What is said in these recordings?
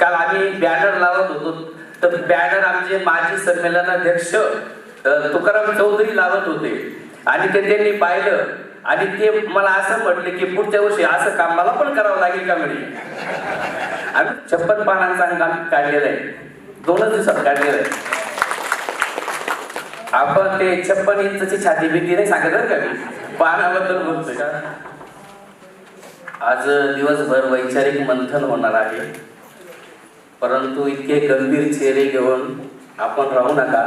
काल आम्ही बॅनर लावत होतो. तर बॅनर आमचे माजी संमेलनाध्यक्ष तुकाराम चौधरी लावत होते. आणि ते त्यांनी पाहिलं. आणि ते मला असं म्हटले की पुढच्या वर्षी असं काम मला पण करावं लागेल का म्हणे? आम्ही छप्पन पानांचा हंगाम काढलेला आहे. दोनच दिवसात काढलेलं आहे. आपण ते छप्पन इंचची छाती भीती नाही सांगत बरं का मी? पानाबद्दल बोलतोय. का आज दिवसभर वैचारिक मंथन होणार आहे. परंतु इतके गंभीर चेहरे घेऊन आपण राहू नका.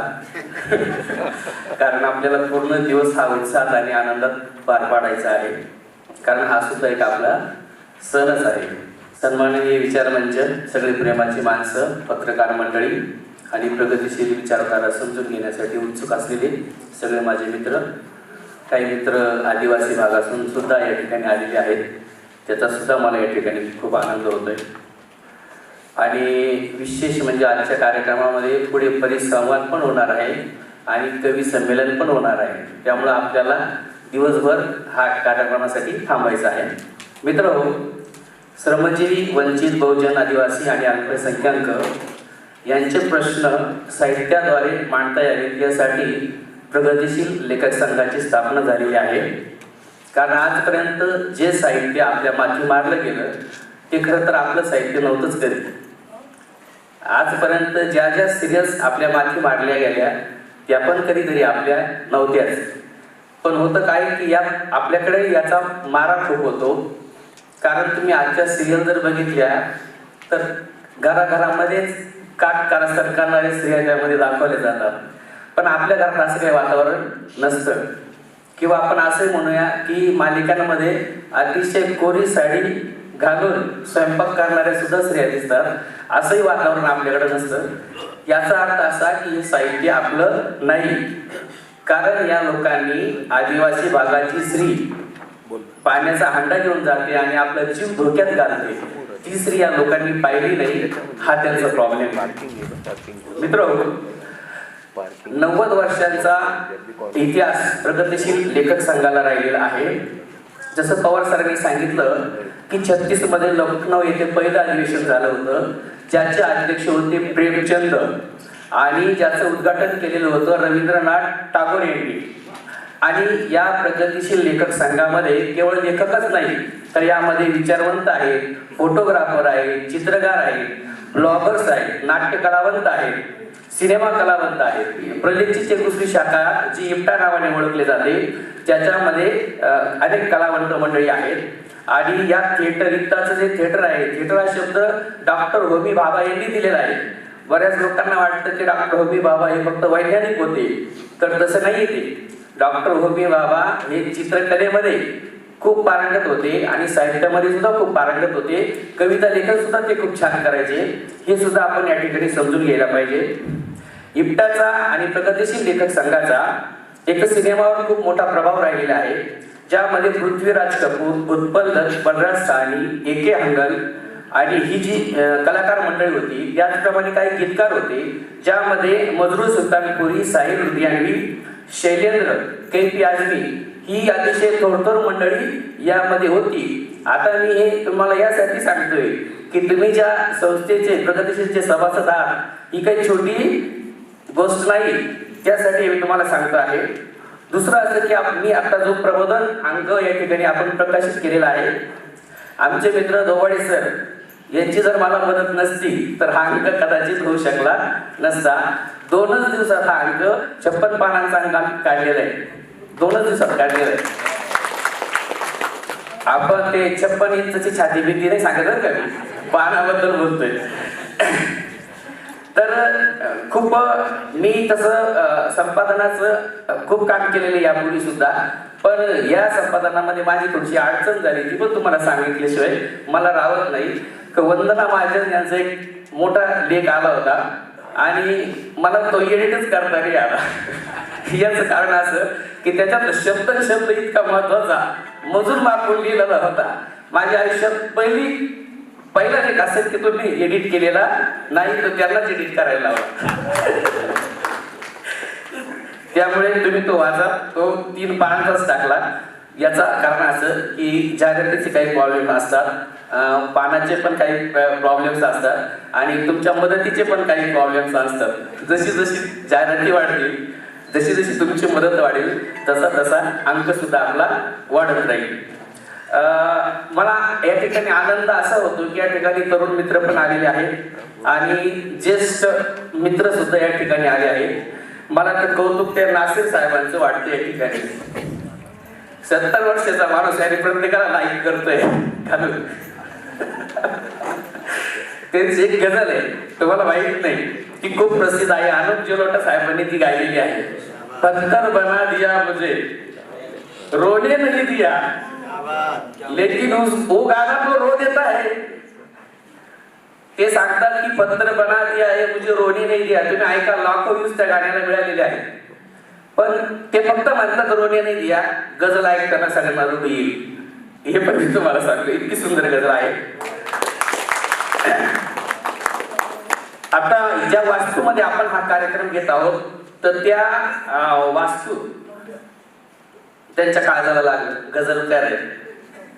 कारण आपल्याला पूर्ण दिवस हा उत्साहात आणि आनंदात पार पाडायचा आहे. कारण हा सुद्धा एक आपला सणच आहे. सन्माननीय विचारमंच सगळी प्रेमाची माणसं पत्रकार मंडळी आणि प्रगतीशील विचारधारा समजून घेण्यासाठी उत्सुक असलेले सगळे माझे मित्र काही मित्र आदिवासी भागातून सुद्धा या ठिकाणी आलेले आहेत. त्याचा सुद्धा मला या ठिकाणी खूप आनंद होतोय. आणि विशेष म्हणजे आजच्या कार्यक्रमामध्ये पुढे परिसंवाद पण होणार आहे आणि कवी संमेलन पण होणार आहे. त्यामुळं आपल्याला दिवसभर हा कार्यक्रमासाठी थांबायचा आहे. मित्र हो श्रमजीवी वंचित बहुजन आदिवासी आणि अल्पसंख्याक यांचे प्रश्न साहित्याद्वारे मांडता यावेत यासाठी प्रगतिशील लेखक संघाची स्थापना झालेली आहे. कारण आजपर्यंत जे साहित्य आपल्या माथी मारलं गेलं ते खरं तर आपलं साहित्य नव्हतंच कधी. आजपर्यंत ज्या ज्या सिरियल्स आपल्या माथी मारल्या गेल्या त्या पण कधीतरी आपल्या नव्हत्याच. पण होतं काय की या आपल्याकडे याचा मारा खूप होतो. कारण तुम्ही आजच्या सिरियल जर बघितल्या तर घराघरामध्येच काट कारस्थान करणारे स्त्रिया त्यामध्ये दाखवले जातात. पण आपल्या घरात असं काही वातावरण नसतं. किंवा आपण असंही म्हणूया की मालिकांमध्ये अतिशय कोरी साडी घालून स्वयंपाक करणाऱ्या सुद्धा स्त्रिया दिसतात. असंही वातावरण आपल्याकडे नसतं. याचा अर्थ असा की हे साहित्य आपलं नाही. कारण या लोकांनी आदिवासी भागाची स्त्री पाण्याचा हंडा घेऊन जाते आणि आपला जीव धोक्यात घालते. ती स्त्री या लोकांनी पाहिली नाही. हा त्यांचा प्रॉब्लेम मित्र नव्वद वर्षांचा इतिहास प्रगतिशील लेखक संघाला राहिलेला आहे. जसं पवार सरांनी सांगितलं की छत्तीसमध्ये लखनौ येथे पहिलं अधिवेशन झालं होतं ज्याचे अध्यक्ष होते प्रेमचंद आणि ज्याचं उद्घाटन केलेलं होतं रवींद्रनाथ टागोर यांनी. आणि या प्रगतीशील लेखक संघामध्ये केवळ लेखकच नाही तर यामध्ये विचारवंत आहेत फोटोग्राफर आहेत चित्रकार आहेत ब्लॉगर्स आहेत नाट्यकलावंत आहेत. सिनेमा कलावंत आहेत. प्रदीपची चेकुसरी शाखा जी इप्टा नावाने ओळखली जाते त्याच्यामध्ये अनेक कलावंत मंडळी आहेत. आणि या थिएटर इत्ताचं जे थिएटर आहे थिएटर हा शब्द डॉक्टर होमी बाबा यांनी दिलेला आहे. बऱ्याच लोकांना वाटतं की डॉक्टर होमी बाबा हे फक्त वैज्ञानिक होते. तर तसं नाही ते. डॉक्टर होमी बाबा हे चित्रकलेमध्ये खूप पारंगत होते आणि साहित्यामध्ये सुद्धा खूप पारंगत होते. कविता लेखन सुद्धा ते खूप छान करायचे. हे सुद्धा आपण या ठिकाणी समजून घ्यायला पाहिजे. इप्टाचा आणि प्रगतिशील लेखक संघाचा एक सिनेमावर खूप मोठा प्रभाव राहिलेला आहे ज्यामध्ये पृथ्वीराज कपूर उत्पल दत्त बलराज साहनी ए के हंगल आणि ही जी कलाकार मंडळी होती त्याचप्रमाणे काही गीतकार होते ज्यामध्ये मजरूर सुलतानपुरी साहिल लुधियानवी शैलेंद्र के पी आजमी ही अतिशय थोडथोर मंडळी यामध्ये होती. आता मी हे तुम्हाला यासाठी सांगतोय की तुम्ही ज्या संस्थेचे प्रगतिशीलचे सभासद आहात ही काही छोटी गोष्ट नाही. त्यासाठी मी तुम्हाला सांगतो आहे. दुसरं असं की मी आता जो प्रबोधन अंक या ठिकाणी आपण प्रकाशित केलेला आहे. आमचे मित्र दोवाडे सर यांची जर मला मदत नसती तर हा अंक कदाचित होऊ शकला नसता. दोनच दिवसात हा अंक छप्पन पानांचा अंक आम्ही काढलेला आहे. दोनच दिवसात काढलेला आहे. आपण ते छप्पन इंचची छाती भीती नाही सांगत बरं का? पानाबद्दल बोलतोय. तर खूप मी तसं संपादनाचं खूप काम केलेलं आहे यापूर्वी सुद्धा. पण या संपादनामध्ये माझी थोडीशी अडचण झाली ती पण तुम्हाला सांगितल्याशिवाय मला राहत नाही. वंदना महाजन यांचा एक मोठा लेख आला होता. आणि मला तो एडिटच करता नाही आला. याचं कारण असं की त्याच्यात शब्द शब्द इतका महत्त्वाचा मजूर मापून लिहिलेला होता. माझ्या आयुष्यात पहिली पहिला एक असेल की तुम्ही एडिट केलेला नाही तर त्यालाच एडिट करायला लावला त्यामुळे तुम्ही तो वाचा तो तीन पानांचाच टाकला. याचा कारण असं की जाहिरातीचे काही प्रॉब्लेम असतात पानाचे पण काही प्रॉब्लेम्स असतात आणि तुमच्या मदतीचे पण काही प्रॉब्लेम्स असतात. जशी जशी जाहिराती वाढतील जशी जशी तुमची मदत वाढेल तसा तसा अंक सुद्धा आपला वाढत राहील. मला या ठिकाणी आनंद असा होतो की या ठिकाणी तरुण मित्र पण आलेले आहेत. आणि ज्येष्ठ मित्र सुद्धा या ठिकाणी आले आहेत. मला तर कौतुक त्या नासिर साहेबांचं वाटतं या ठिकाणी. सत्तर वर्षाचा माणूस आहे आणि प्रत्येकाला लाईक करतोय. घालून त्यांची एक गजल आहे. तुम्हाला माहीत नाही की खूप प्रसिद्ध आहे. आनंद जिलोटा साहेबांनी ती गायलेली आहे. पत्थर बना दिया मुझे. रोने नहीं दिया. लेकिन उस वो गाना तो रो देता है। ते सांगतात की पत्र बना दिया आहे मुझे रोने नाही दिया। तुम्ही ऐका लाखो व्ह्यूज त्या गाण्याला मिळालेले आहे पण ते फक्त म्हणतात रोणी नाही दिया। गजल ऐकताना सगळ्यांना रोड येईल हे पण मी तुम्हाला सांगतो इतकी सुंदर गजल आहे. आता ज्या वास्तूमध्ये आपण हा कार्यक्रम घेत आहोत तर त्या वास्तू त्यांच्या काळजाला लागलं. गजलकार आहे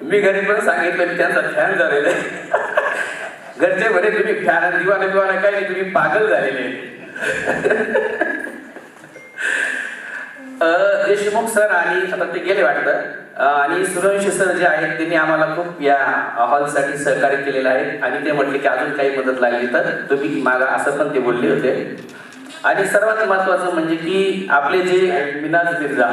मी घरी पण सांगितलं मी त्यांचा फॅन झालेला आहे. घरचे म्हणे तुम्ही फॅन दिवाने दिवाने काय नाही तुम्ही पागल झालेले देशमुख सर आणि आता ते गेले वाटतं. आणि सुरवंशी सर जे आहेत त्यांनी आम्हाला खूप या हॉलसाठी सहकार्य केलेलं आहे. आणि ते म्हटले की अजून काही मदत लागली तर तुम्ही मागा असं पण ते बोलले होते. आणि सर्वात महत्वाचं म्हणजे की आपले जे मिनाज मिर्झा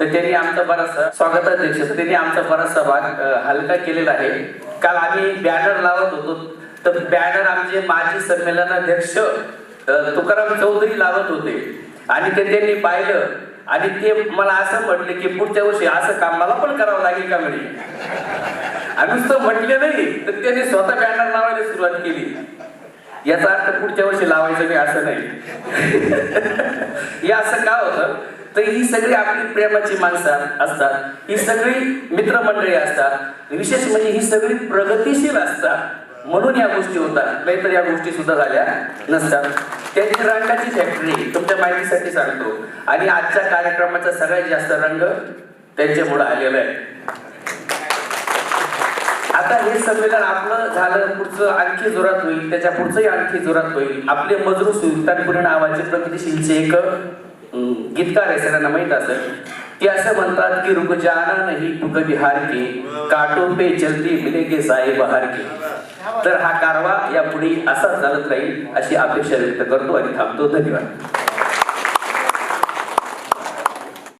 तर त्यांनी आमचा बराचसा स्वागताध्यक्ष त्यांनी आमचा बराचसा भाग हलका केलेला आहे. काल आम्ही बॅनर लावत होतो. तर बॅनर आमचे माजी संमेलनाध्यक्ष तुकाराम चौधरी लावत होते. आणि ते त्यांनी पाहिलं. आणि ते मला असं म्हटले की पुढच्या वर्षी असं काम मला पण करावं लागेल का म्हणे? आम्ही नुसतं म्हटले नाही. तर त्यांनी स्वतः बॅनर लावायला सुरुवात केली. याचा अर्थ पुढच्या वर्षी लावायचं नाही असं नाही. हे असं का होतं? तर ही सगळी आपली प्रेमाची माणसं असतात ही सगळी मित्रमंडळी असतात. विशेष म्हणजे ही सगळी प्रगतिशील असतात. म्हणून या गोष्टी होतात. नाहीतर या गोष्टी सुद्धा झाल्या नसतात. त्यांची रंगाची फॅक्टरी तुमच्या माहितीसाठी सांगतो. आणि आजच्या कार्यक्रमाचा सगळ्यात जास्त रंग त्यांच्यामुळे आलेला आहे. आता हे संमेलन आपलं झालं पुढचं आणखी जोरात होईल त्याच्या पुढचंही आणखी जोरात होईल. आपले मजरू सुलतानपुरी नावाचे प्रगतीशीलचे एक गीतकार आहे सगळ्यांना माहीत असं. ते असं म्हणतात की रुक जाना नाही तुक बिहार के काटो पे चलती मिलेगे साहेब हार के. तर हा कारवा या पुढे असाच चालत राहील अशी अपेक्षा व्यक्त करतो आणि थांबतो. धन्यवाद.